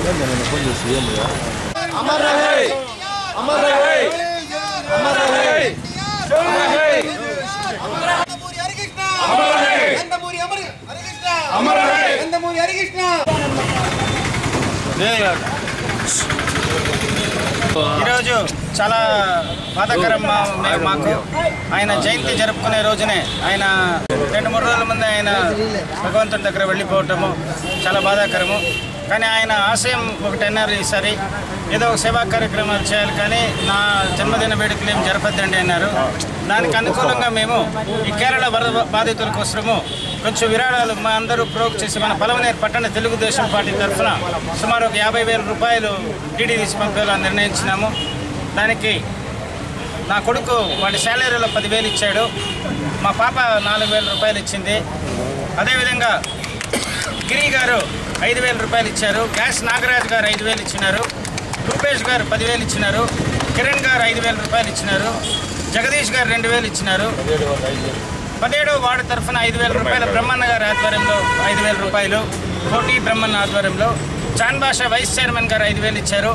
విధంగా నేను అనుకోండి సీఎంగా ఈరోజు చాలా బాధాకరం మాకు. ఆయన జయంతి జరుపుకునే రోజునే ఆయన రెండు మూడు రోజుల ముందే ఆయన భగవంతుని దగ్గర వెళ్ళిపోవటము చాలా బాధాకరము. కానీ ఆయన ఆశయం ఒకటి అన్నారు ఈసారి. ఏదో ఒక సేవా కార్యక్రమాలు చేయాలి కానీ నా జన్మదిన వేడుకలు ఏం జరపద్దండి అన్నారు. దానికి అనుకూలంగా మేము ఈ కేరళ వరద బాధితుల కోసము కొంచెం విరాళాలు మా అందరూ ప్రోగ్ చేసి మన పలవనేరు పట్టణ తెలుగుదేశం పార్టీ తరఫున సుమారు ఒక యాభై వేల రూపాయలు టీడీ తీసి పంపేలా నిర్ణయించినాము. దానికి నా కొడుకు వాడి శాలరీలో పదివేలు ఇచ్చాడు. మా పాప నాలుగు వేల రూపాయలు ఇచ్చింది. అదేవిధంగా గిరి గారు ఐదు వేల రూపాయలు ఇచ్చారు గ్యాస్ నాగరాజు గారు ఐదు వేలు ఇచ్చినారు. రూపేష్ గారు పదివేలు ఇచ్చినారు. కిరణ్ గారు ఐదు వేల రూపాయలు ఇచ్చినారు జగదీష్ గారు రెండు వేలు ఇచ్చినారు. పదిహేడో వార్డు తరఫున ఐదు వేల రూపాయల బ్రహ్మన్న గారి ఆధ్వర్యంలో ఐదు వేల రూపాయలు. కోటి బ్రహ్మన్న ఆధ్వర్యంలో చాన్ భాష వైస్ చైర్మన్ గారు ఐదు వేలు ఇచ్చారు.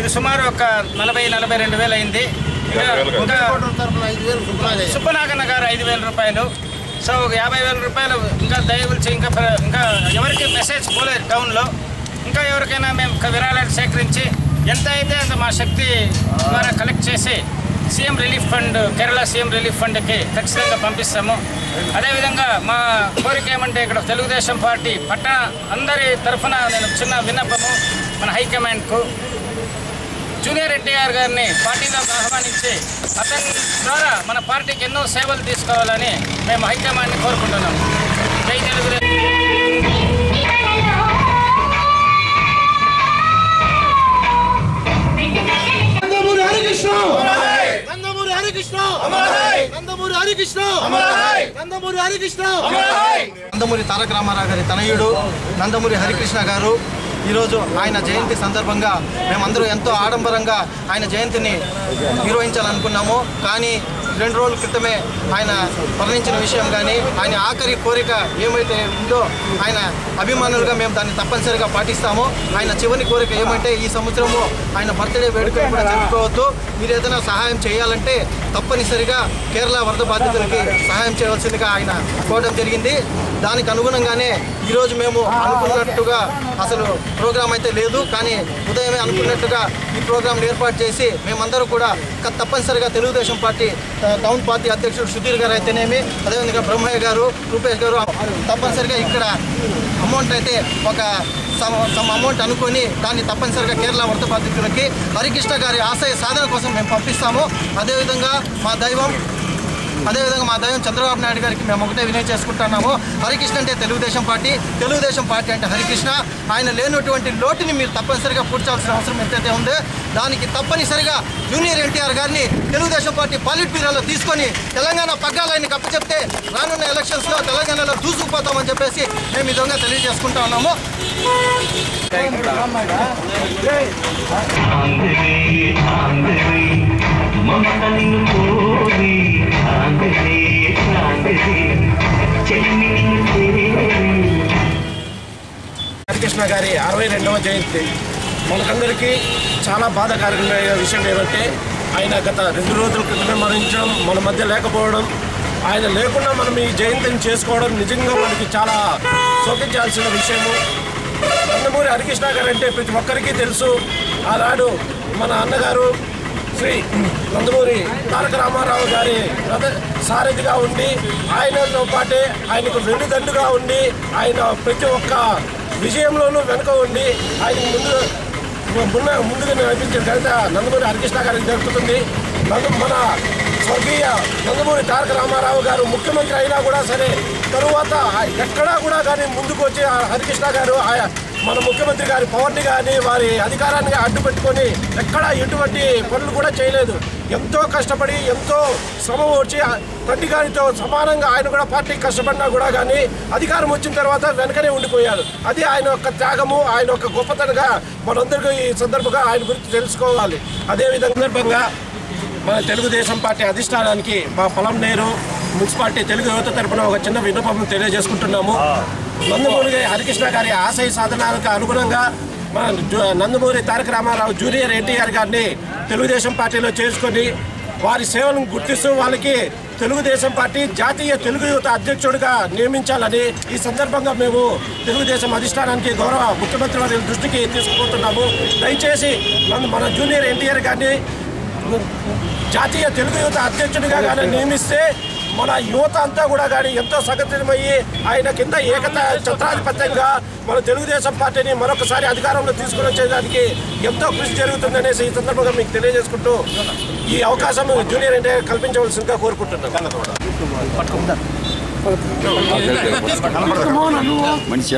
ఇది సుమారు ఒక నలభై నలభై రెండు వేలు అయింది. ఇంకా ఇంకా సుబ్బనాగన్న గారు ఐదు వేల రూపాయలు. సో ఒక యాభై వేల రూపాయలు ఇంకా దయవుల్చి ఇంకా ఇంకా ఎవరికి మెసేజ్ పోలేదు టౌన్లో ఇంకా ఎవరికైనా మేము విరాళాలు సేకరించి ఎంత అయితే అంత మా శక్తి ద్వారా కలెక్ట్ చేసి CM relief fund Kerala CM relief ఫండ్కి ఖచ్చితంగా పంపిస్తాము. అదేవిధంగా మా కోరిక ఏమంటే ఇక్కడ తెలుగుదేశం పార్టీ పట్టణ అందరి తరఫున నేను చిన్న విన్నపము మన హైకమాండ్కు. జూనియర్ ఎన్టీఆర్ గారిని పార్టీలోకి ఆహ్వానించి అతని ద్వారా మన పార్టీకి ఎన్నో సేవలు తీసుకోవాలని మేము హైకమాండ్ని కోరుకుంటున్నాం. జై హరికృష్ణ! నందమూరి తారక రామారావు గారి తనయుడు నందమూరి హరికృష్ణ గారు ఈరోజు ఆయన జయంతి సందర్భంగా మేమందరూ ఎంతో ఆడంబరంగా ఆయన జయంతిని నిర్వహించాలనుకున్నాము. కానీ రెండు రోజుల క్రితమే ఆయన మరణించిన విషయం కానీ ఆయన ఆఖరి కోరిక ఏమైతే ఉందో ఆయన అభిమానులుగా మేము దాన్ని తప్పనిసరిగా పాటిస్తాము. ఆయన చివరి కోరిక ఏమంటే ఈ సంవత్సరము ఆయన బర్త్డే వేడుకలు కూడా జరుపుకోవద్దు. మీరు ఏదైనా సహాయం చేయాలంటే తప్పనిసరిగా కేరళ వరద బాధితులకి సహాయం చేయవలసిందిగా ఆయన కోరడం జరిగింది. దానికి అనుగుణంగానే ఈరోజు మేము అనుకున్నట్టుగా అసలు ప్రోగ్రాం అయితే లేదు. కానీ ఉదయమే అనుకున్నట్టుగా ఈ ప్రోగ్రాం ఏర్పాటు చేసి మేమందరూ కూడా తప్పనిసరిగా తెలుగుదేశం పార్టీ టౌన్ పార్టీ అధ్యక్షుడు సుధీర్ గారు అయితేనేమి అదేవిధంగా బ్రహ్మయ్య గారు రూపేష్ గారు తప్పనిసరిగా ఇక్కడ అమౌంట్ అయితే ఒక సమ్ అమౌంట్ అనుకొని దాన్ని తప్పనిసరిగా కేరళ వరద బాధితులకి హరికృష్ణ గారి ఆశయ సాధన కోసం మేము పంపిస్తాము. అదేవిధంగా మా దైవం అదేవిధంగా మా దైవం చంద్రబాబు నాయుడు గారికి మేము ఒకటే వినయం చేసుకుంటున్నాము. హరికృష్ణ అంటే తెలుగుదేశం పార్టీ. తెలుగుదేశం పార్టీ అంటే హరికృష్ణ. ఆయన లేనటువంటి లోటుని మీరు తప్పనిసరిగా పూడ్చాల్సిన అవసరం ఎంతైతే ఉందో దానికి తప్పనిసరిగా జూనియర్ ఎన్టీఆర్ గారిని తెలుగుదేశం పార్టీ పాలిట్ బ్యూరోలో తీసుకొని తెలంగాణ పగ్గాలని కప్పచెప్తే రానున్న ఎలక్షన్స్లో తెలంగాణలో దూసుకుపోతామని చెప్పేసి మేము విధంగా తెలియజేసుకుంటా ఉన్నాము. చాందనే చాందనే మమత నిన్ను కోరి చెల్లి హరికృష్ణ గారి అరవై రెండవ జయంతి. మనకందరికీ చాలా బాధాకరమైన విషయం ఏమంటే ఆయన గత రెండు రోజుల క్రితమే మరణించడం మన మధ్య లేకపోవడం ఆయన లేకుండా మనం ఈ జయంతిని చేసుకోవడం నిజంగా మనకి చాలా శోకించాల్సిన విషయము. నందమూరి హరికృష్ణ గారు అంటే ప్రతి ఒక్కరికి తెలుసు. ఆనాడు మన అన్నగారు శ్రీ నందమూరి తారక రామారావు గారి సారథిగా ఉండి ఆయనతో పాటే ఆయనకు వెన్నుదండుగా ఉండి ఆయన ప్రతి ఒక్క విజయంలోనూ వెనుక ఉండి ఆయన ముందు ముందు ముందుగా నడిపించిన ఘనత నందమూరి హరికృష్ణ గారికి జరుగుతుంది మన స్వర్గీయ నందమూరి తారక రామారావు గారు ముఖ్యమంత్రి అయినా కూడా సరే తరువాత ఎక్కడా కూడా కానీ ముందుకు వచ్చి హరికృష్ణ గారు ఆయన మన ముఖ్యమంత్రి గారి పవర్ని కానీ వారి అధికారాన్ని అడ్డు పెట్టుకొని ఎక్కడ ఎటువంటి పనులు కూడా చేయలేదు. ఎంతో కష్టపడి ఎంతో శ్రమ వచ్చి తండ్రి గారితో సమానంగా ఆయన కూడా పార్టీ కష్టపడినా కూడా కానీ అధికారం వచ్చిన తర్వాత వెనకనే ఉండిపోయారు. అది ఆయన యొక్క త్యాగము ఆయన యొక్క గొప్పతనగా మనందరికీ ఈ సందర్భంగా ఆయన గురించి తెలుసుకోవాలి. అదేవిధంగా సందర్భంగా మన తెలుగుదేశం పార్టీ అధిష్టానానికి మా పొలం నేరు మున్సిపాలిటీ తెలుగు యువత తరపున ఒక చిన్న విన్నపం తెలియజేసుకుంటున్నాము. నందమూరి హరికృష్ణ గారి ఆశయ సాధనాలకు అనుగుణంగా మన నందమూరి తారక రామారావు జూనియర్ ఎన్టీఆర్ గారిని తెలుగుదేశం పార్టీలో చేసుకొని వారి సేవలను గుర్తిస్తూ వాళ్ళకి తెలుగుదేశం పార్టీ జాతీయ తెలుగు యువత అధ్యక్షుడిగా నియమించాలని ఈ సందర్భంగా మేము తెలుగుదేశం అధిష్టానానికి గౌరవ ముఖ్యమంత్రి వారి దృష్టికి తీసుకుపోతున్నాము. దయచేసి మన- మన జూనియర్ ఎన్టీఆర్ గారిని జాతీయ తెలుగు యువత అధ్యక్షుడిగా కానీ నియమిస్తే మన యువత అంతా కూడా కానీ ఎంతో సంఘటితమయ్యి ఆయన కింద ఏకత ఛత్రాధిపత్యంగా మన తెలుగుదేశం పార్టీని మరొకసారి అధికారంలో తీసుకుని వచ్చేదానికి ఎంతో కృషి జరుగుతుందనేసి ఈ సందర్భంగా మీకు తెలియజేసుకుంటూ ఈ అవకాశం జూనియర్ ఎన్టీఆర్ కల్పించవలసిందిగా కోరుకుంటున్నాం మనిషి